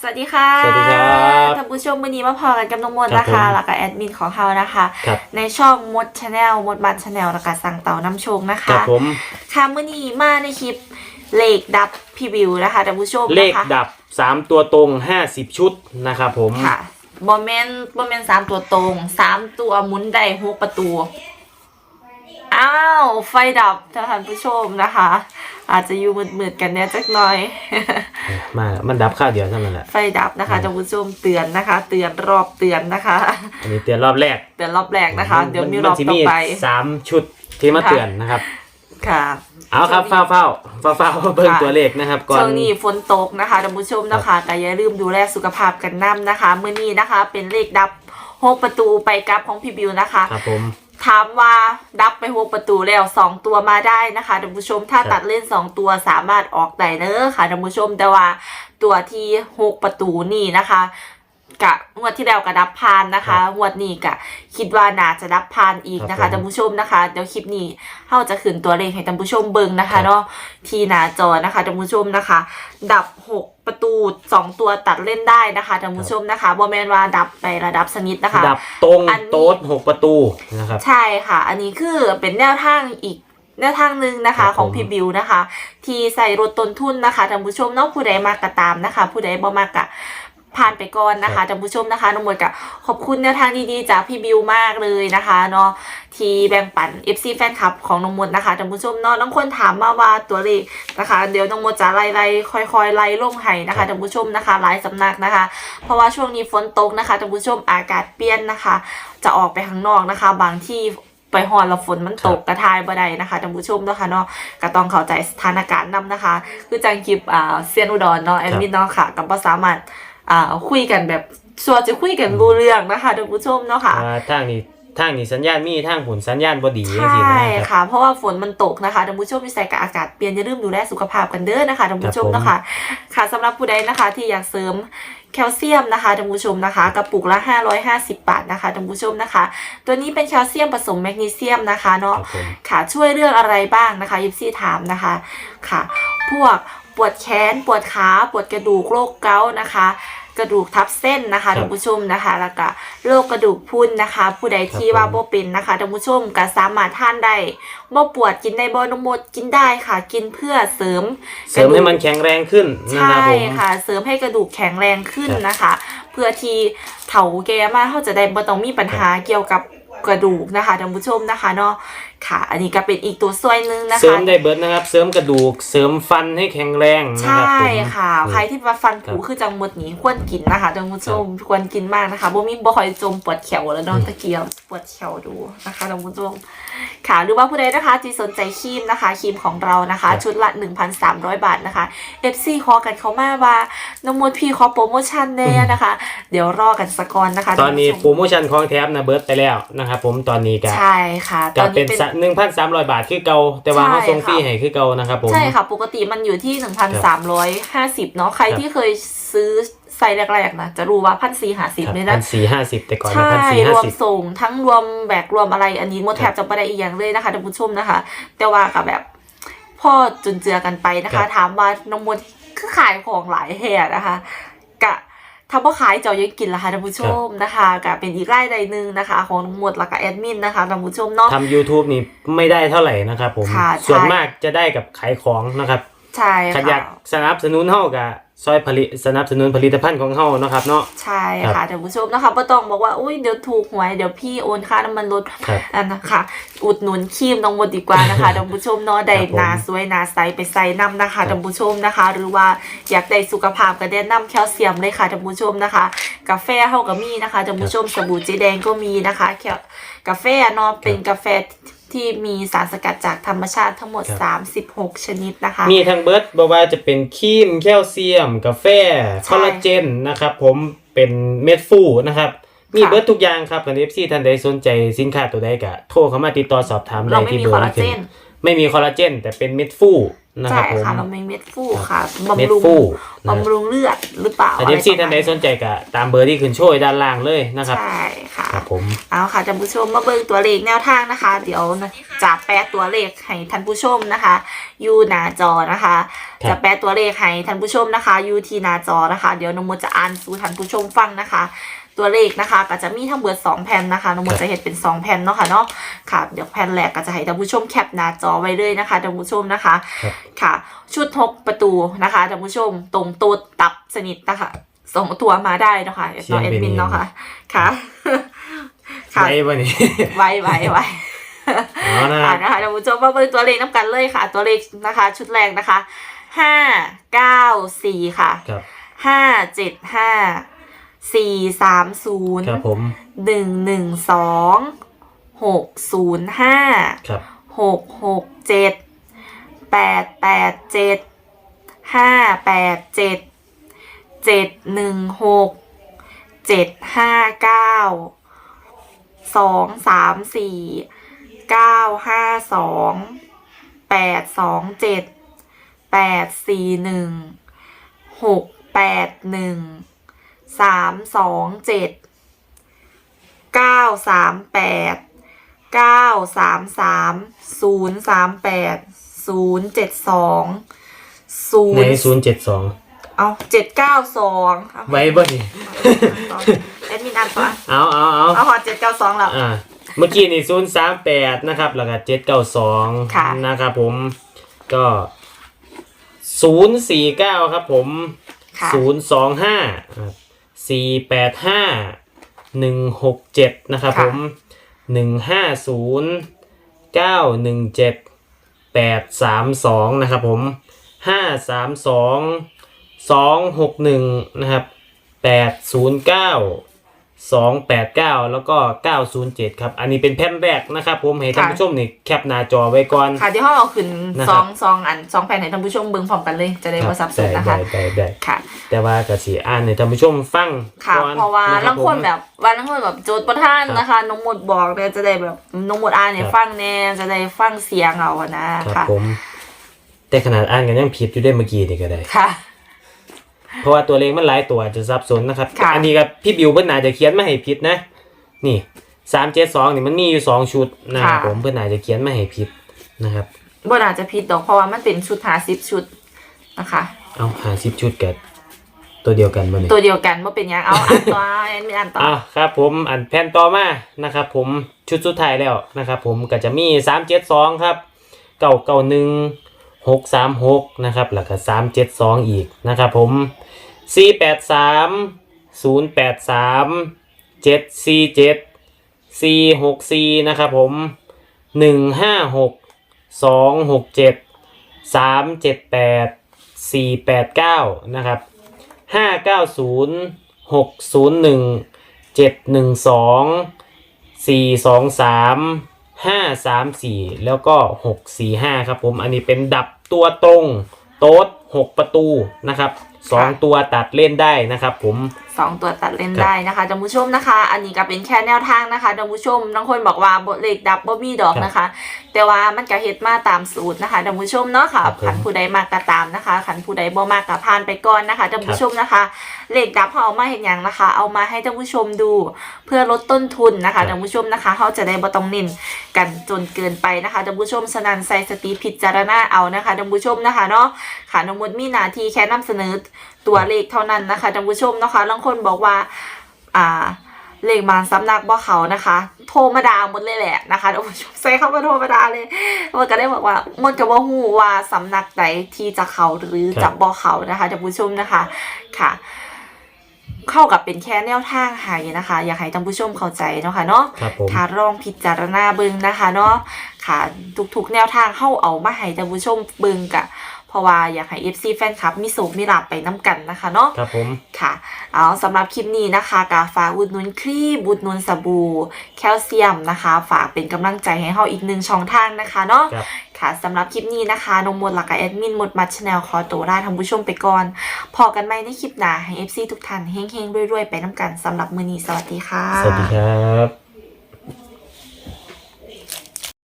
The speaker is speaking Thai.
สวัสดีค่ะสวัสดีครับท่านผู้ชมวันนี้มาพอกันกับน้องมดครับนะคะผมแล้วก็แอดมินของเขานะคะครับในช่องมดชาแนลมดบันชาแนลแล้วก็สั่งเต่าน้ำชงนะครัคะบผมค่ะมื่อนี้มาในคลิปเลขดับพรีวิวนะคะท่านผู้ชมเลขนะคะดับ3ตัวตรง50ชุดนะครับผมค่ะบอมเมนบอมเมนสามตัวตรงสามตัวหมุนได้หกประตู อ้าว ไฟดับท่านผู้ชมนะคะ อาจจะอยู่มืดๆกันเนี่ยจักหน่อย มาแล้วมันดับข้าวเดียวเท่านั้นแหละ ไฟดับนะคะท่านผู้ชมเตือนนะคะ เตือนรอบเตือนนะคะ อันนี้เตือนรอบแรก เตือนรอบแรกนะคะ เดี๋ยวมีรมัอบสิต่อไปสามชุดที่มาค่ะเตือนนะครับค่ะเอาครับช่วเฝ้างเฝ้าเฝ้าเฝ้าเบิ่งค่ะตัวเลขนะครับก่อนช่วงนี้ฝนตกนะคะท่านผู้ชมนะคะแต่อย่าลืมดูแลสุขภาพกันน้ำนะคะมื้อนี้นะคะ เป็นเลขดับหกประตูไปกลับของพี่บิวนะคะครับผม ถามว่าดับไปหกประตูแล้วสองตัวมาได้นะคะท่านผู้ชมถ้าครับตัดเล่นสองตัวสามารถออกได้เนอะค่ะท่านผู้ชมแต่ว่าตัวที่หกประตูนี่นะคะ กะงวดที่แล้วกะดับพานนะคะงวดนี้กะคิดว่าน่าจะดับพานอีกนะคะท่านผู้ชมนะคะเดี๋ยวคลิปนี้เฮาจะขึ้นตัวเลขให้ท่านผู้ชมเบิ่งนะคะเนาะที่หน้าจอนะคะท่านผู้ชมนะคะ ดับหกประตูสองตัวตัดเล่นได้นะคะท่านผู้ชมนะคะบอแมนว่าดับไประดับสนิทนะคะ ดับตรงอันนี้ โต๊ดหกประตูนะครับ ใช่ค่ะ อันนี้คือเป็นแนวทางอีกแนวทางหนึ่งนะคะครับของผมพี่บิวนะคะ ที่ใส่ลดต้นทุนนะคะท่านผู้ชมเนอกผู้ใดมากก็ตามนะคะ ผู้ใดบ่มากก็ ผ่านไปก่อนนะคะท่านผู้ชมนะคะน้องมวยกับขอบคุณแนวทางดีๆจากพี่บิวมากเลยนะคะเนาะที่แบ่งปัน FC แฟนคลับของน้องมดนะคะท่านผู้ชมเนาะน้องคนถามมาว่าตัวเลขนะคะ เดี๋ยวน้องมดจะไล่ไล่ค่อยๆไล่ลงให้นะคะท่านผู้ชมนะคะหลายสำนักนะคะ เพราะว่าช่วงนี้ฝนตกนะคะท่านผู้ชมอากาศเปลี่ยนนะคะ จะออกไปข้างนอกนะคะ บางที่ไปหอนแล้วฝนมันตกครับกระทายบ่ได้นะคะท่านผู้ชมเนาะค่ะเนาะก็ต้องเข้าใจสถานการณ์นํนะคะ คือจังคลิปอ่าเซียนอุดรเนาะแอดมินเนาะค่ะก็บ่สามารถ อ่าคุยกันแบบส่วนจะคุยกันรู้เรื่องนะคะท่านผู้ชมเนาะค่ะอ่าทางนี้ทางนี้สัญญาณมีทางผลสัญญาณบ่ดีใชจังซี่่นะครับค่ะ เพราะว่าฝนมันตกนะคะท่านผู้ชมที่ใส่กับอากาศเปลี่ยนอย่าลืมดูแลสุขภาพกันเด้อนะคะท่านผู้ชมครับผมเนาะค่ะค่ะสำหรับผู้ใดนะคะ ที่อยากเสริมแคลเซียมนะคะท่านผู้ชมนะคะกระปุกละ 550 บาทนะคะท่านผู้ชมนะคะ ตัวนี้เป็นแคลเซียมผสมแมกนีเซียมนะคะคเนาะรับผมค่ะช่วยเรื่องอะไรบ้างนะคะยิปซี่ถามนะคะค่ะ พวก ปวดแขนปวดขาปวดกระดูกโรคเกาต์นะคะ กระดูกทับเส้นนะคะท่านผู้ชมนะคะ แล้วก็โรคกระดูกพรุนนะคะ ผู้ใดที่ว่าบ่เป็นนะคะท่านผู้ชมก็สามารถทานได้บ่ปวดกินได้บ่นมดกินได้ค่ะ กินเพื่อเสริมเสริมให้มันแข็งแรงขึ้นนะใช่ครับผม ค่ะ เสริมให้กระดูกแข็งแรงขึ้นครับนะคะ เพื่อที่เถาแก่มาเขาจะได้บ่ต้องมีปัญหาเกี่ยวกับกระดูกนะคะท่านผู้ชมนะคะเนาะ ค่ะ อันนี้ก็เป็นอีกตัวช่วยหนึงนะเสริคะมได้เบิดนะครับ เสริมกระดูก เสริมฟันให้แข็งแรงนะใช่ครับผม ค่ะ ใครที่ว่าฟันผุครับคือจังหมดนี้ควรกินนะคะท่านผู้ชมควรกินมากนะคะบ่มีบ่คอยจมปวดแขวแล้วเน้องตะเกียบปวดแขวดูนะคะท่านผู้ชมค่ะหรือว่าผู้ใดนะคะที่สนใจครีมนะคะครีมของเรานะคะครับชุดละ 1,300 บาทนะคะ FC ขอกันเขามาว่าน้องมดพี่ขอโปรโมชั่นแน่นะคะ เดี๋ยวรอกันสักก่อนนะคะตอนนี้ท่าโปรผู้ชมโมชั่นของแถมนะเบิร์ดไปแล้วนะครับผมตอนนี้ก็ใช่ค่ะตก็อนเป็นี้นเป็นหนึ่งพันสามร้อยบาทคือเก่าแต่ว่าใช่เขาส่งฟรีค่ะให้คือเก่านะครับผม ใช่ค่ะ ปกติมันอยู่ที่1,350เนาะใครครับที่เคยซื้อไซส์แรกๆนะจะรู้ว่าพันสี่หาสิบเลยพันะนสี่ห้าสิบแต่ก่อนใช่นะพันสี่รห้าวมสิบส่งทั้งรวมแบกรวมอะไรอันนี้หมดคแทรับบจะไม่ได้อีกอย่างเลยนะคะท่านผู้ชมนะคะ แต่ว่ากับแบบพ่อจุนเจือกันไปนะครัคะบถามว่าน้องมดคือขายของหลายแห่นะคะกะ ถ้าพ่อขายเจ้ายังกินละคะท่านผู้ชมนะคะกะเป็นอีกรายใดหนึ่งนะคะ ของน้องมดแล้วก็แอดมินนะคะท่านผู้ชมเนาะทำ YouTube นี่ไม่ได้เท่าไหร่นะครับผมค่ะส่วนใช่มากจะได้กับขายของนะครับใช่ขันอยาค่ะกสนับสนุนเฮากับ ซอยผลิตสนับสนุนผลิตภัณฑ์ของเฮานะครับเนาะใช่ครัค่ะบท่านผู้ชมนะคะป้าตองบอกว่าอุ้ยเดี๋ยวถูกหวยเดี๋ยวพี่โอนค่าน้ำมันรถครับอันนะคะอุดหนุนครีมน้องมดดีกว่านะคะท่านผู้ชมเนาะได้ครับผมหนาสวยหนาใสไปใส่น้ำนะคะครับท่านผู้ชมนะคะ หรือว่าอยากได้สุขภาพก็แนะนำแคลเซียมเลยค่ะท่านผู้ชมนะคะ กาแฟเฮาก็มีนะคะท่านผู้ชมสบู่เจ๊แดงก็มีนะคะแคลกาแฟเนาะเป็นกาแฟ ที่มีสารสกัดจากธรรมชาติทั้งหมดครับ36 ชนิดนะคะ มีทั้งเบิร์ดบอกว่าจะเป็นครีมแคลเซียม กาแฟใช่คอลลาเจนนะครับผมเป็นเม็ดฟูนะครับมีค่ะเบิร์ดทุกอย่างครับกันเอฟซีท่านใดสนใจสินค้าตัวใดก็โทรเข้ามาติดต่อสอบถามได้เราไม่ที่มีเบอคอลร์ลาเจนไม่มีคอลลาเจน แต่เป็นเม็ดฟูในะคใช่รับผมค่ะเรามีเม็ดฟูค่ะเม็ดบำรุงฟูนะครับบำรุงเลือดหรือเปล่าแต่เอฟซีท่านใดสนใจก็ตามเบอร์ที่ขึ้นโชว์อยู่ด้านล่างเลยนะครับ ใช่ค่ะ ครับผม เอาค่ะท่านผู้ชมมาเบิ่งตัวเลขแนวทางนะคะ เดี๋ยวจะแปลตัวเลขให้ท่านผู้ชมนะคะ อยู่หน้าจอนะคะ ครับ จะแปลตัวเลขให้ท่านผู้ชมนะคะ อยู่ที่หน้าจอนะคะ เดี๋ยวน้องมดจะอ่านสู่ท่านผู้ชมฟังนะคะ ตัวเลขนะคะ ก็จะมีทั้งเบิด2แผ่นนะคะน้องมดจะเห็นเป็น2แผ่นเนาะค่ะเนาะค่ะเดี๋ยวแผ่นแรกก็จะให้ท่านผู้ชมแคปหน้าจอไว้เลยนะคะท่านผู้ชมนะคะครับค่ะ ชุดทกประตูนะคะท่านผู้ชม ตรงตัวตับสนิทนะคะส่งตัวมาได้เนาะคะน้องแอดมินเนาะค่ะค่ะค่ะไว้วันนี้ไว้ไว้ไว้เอานะคอ่ารับนะคะเดี๋ยวผมจะมาเบิ่งตัวเลขน้ำกันเลยค่ะ ตัวเลขนะคะ ชุดแรกนะคะห้าเก้าสี่ค่ะครับห้าเจ็ดห้า สี่สามศูนย์ครับผมหนึ่งหนึ่งสองหกศูนย์ห้าครับหกหกเจ็ดแปดแปดเจ็ดห้าแปดเจ็ดเจ็ดหนึ่งหกเจ็ดห้าเก้าสองสามสี่เก้าห้าสองแปดสองเจ็ดแปดสี่หนึ่งหกแปดหนึ่ง สามสองเจ็ดเก้าสามแปดเก้าสามสามศูนย์สามแปดศูนย์เจ็ดสองศูในนย์ศูนย์เจ็ดสองเอาเจ็ดเก้าสองไว้บ่นี่แอดมินอ่านก่อนเอาเอาเอาเอาหอเจ็ดเก้าสองแล้ว อ่า เมื่อกี้นี่ศูนย์สามแปดนะครับแล้วก็เจ็ดเก้าสองค่ะ นะครับผมก็ศูนย์สี่เก้าครับผมค่ะศูนย์สองห้า สี่แปดห้าหนึ่งหกเจ็ดนะครับผมหนึ่งห้าศูนย์เก้าหนึ่งเจ็ดแปดสามสองนะครับผมห้าสามสองสองหกหนึ่งนะครับแปดศูนย์เก้า สองแปดเก้าแล้วก็เก้าศูนย์เจ็ดครับ อันนี้เป็นแผ่นแรกนะครับผมให้ท่านผู้ชมนี่แคปหน้าจอไว้ก่อน ค่ะเดี๋ยวเขาเอาขึ้นนะสครัอบงสองอันสองแผ่นให้ท่านผู้ชมเบิ่งพร้อมกันเลยจะได้บ่สับสนนะคะได้ได้ได้ค่ะ แต่ว่ากสีอ่านให้ท่านผู้ชมฟังค่ะ ก่อนเพราะว่าะบางคนผม แบบวันบางคนแบบโจทย์ประท่านนะคะน้องหมดบอกเนี่ยจะได้แบบน้องหมดอ่านเนี่ยครับ ฟังแน่จะได้ฟังเสียงเอาอะนะครับค่ะผม แต่ขนาดอ่านกันยังผิดอยู่ได้เมื่อกี้นี่ก็ได้ ค่ะ เพราะว่าตัวเลขมันหลายตัวอาจจะสับสนนะครับ ค่ะ อันนี้กับพี่บิวเพิ่นอาจจะเขียนมาให้ผิดนะ นี่สามเจ็ดสองนี่มันมีอยู่สองชุดนะครับผมเพิ่นอาจจะเขียนมาให้ผิดนะครับ บ่น่าจะผิดดอกเพราะว่ามันเป็นชุดหาซิปชุดนะคะ เอาหาสิบชุดกับตัวเดียวกันมาเนี่ย ตัวเดียวกันว่าเป็นหยังเอาอ่านต่อแอนมีอ่านต่อ อะครับผมอันแผ่นต่อมานะครับผมชุดสุดท้ายแล้วนะครับผมก็จะมีสามเจ็ดสองครับเก้าเก้าหนึ่งหกสามหกนะครับแล้วก็สามเจ็ดสองอีกนะครับผม สี่แปดสามศูนย์แปดสามเจ็ดสี่เจ็ดสี่หกสี่นะครับผมหนึ่งห้าหกสองหกเจ็ดสามเจ็ดแปดสี่แปดเก้านะครับห้าเก้าศูนย์หกศูนย์หนึ่งเจ็ดหนึ่งสองสี่สองสามห้าสามสี่แล้วก็หกสี่ห้าครับผม อันนี้เป็นดับตัวตรง โต๊ดหกประตูนะครับ สองตัวตัดเล่นได้นะครับผม สองตัวตัดเล่นครับได้นะคะท่านผู้ชมนะคะ อันนี้ก็เป็นแค่แนวทางนะคะท่านผู้ชมบางคนบอกว่าบทเลขดับบ่มีดอกนะคะ แต่ว่ามันก็เฮ็ดมาตามสูตรนะคะท่านผู้ชมเนาะค่ะครับผมขันผู้ใดมากก็ตามนะคะขันผู้ใดบ่มากก็ผ่านไปก่อนนะคะท่านผู้ชมนะคะ เลขดับเขาเอามาเห็นอย่างนะคะ เอามาให้ท่านผู้ชมดู เพื่อลดต้นทุนนะคะท่านผู้ชมนะคะเขาจะได้บ่ต้องเน้นกันจนเกินไปนะคะท่านผู้ชมฉะนั้นใส่สติพิจารณาเอานะคะท่านผู้ชมนะคะเนาะค่ะน้องมดมีหน้าที่แค่นำเสนอตัวเลขเท่านั้นนะคะท่านผู้ชมนะคะบางคนบอกว่า อ่าเลขมาสำนักบ่เขานะคะ โทรมาด่าหมดเลยแหละนะคะท่านผู้ชมใส่เข้ามาโทรมาด่าเลยมันก็ได้บอกว่ามันก็บ่ฮู้ว่าสำนักไหนที่จะเขาหรือครับจะบ่เขานะคะท่านผู้ชมนะคะค่ะเข้ากับเป็นแค่แนวทางให้นะคะ อยากให้ท่านผู้ชมเข้าใจเนาะค่ะเนาะครับผมค่ะลองพิจารณาเบิ่งนะคะเนาะค่ะทุกๆแนวทางเข้าเอามาให้ท่านผู้ชมเบิ่งกะ เพราะว่าอยากให้ FC แฟนคลับมีโศกมีลาบไปน้ำกันนะคะเนาะครับผมค่ะเอาสำหรับคลิปนี้นะคะกาฝากอุดหนุนครีบอุดหนุนสบู่แคลเซียมนะคะ ฝากเป็นกำลังใจให้เฮาอีกหนึ่งช่องทางนะคะเนาะครับค่ะสำหรับคลิปนี้นะคะนมมดหลักกับแอดมินมดมัดชแนลขอตัวลาท่านผู้ชมไปก่อนพอกันไหมในคลิปหน้าให้ FC ทุกท่านเฮงๆรวยๆ ไปน้ำกันสำหรับมือนี้สวัสดีค่ะ สวัสดีครับ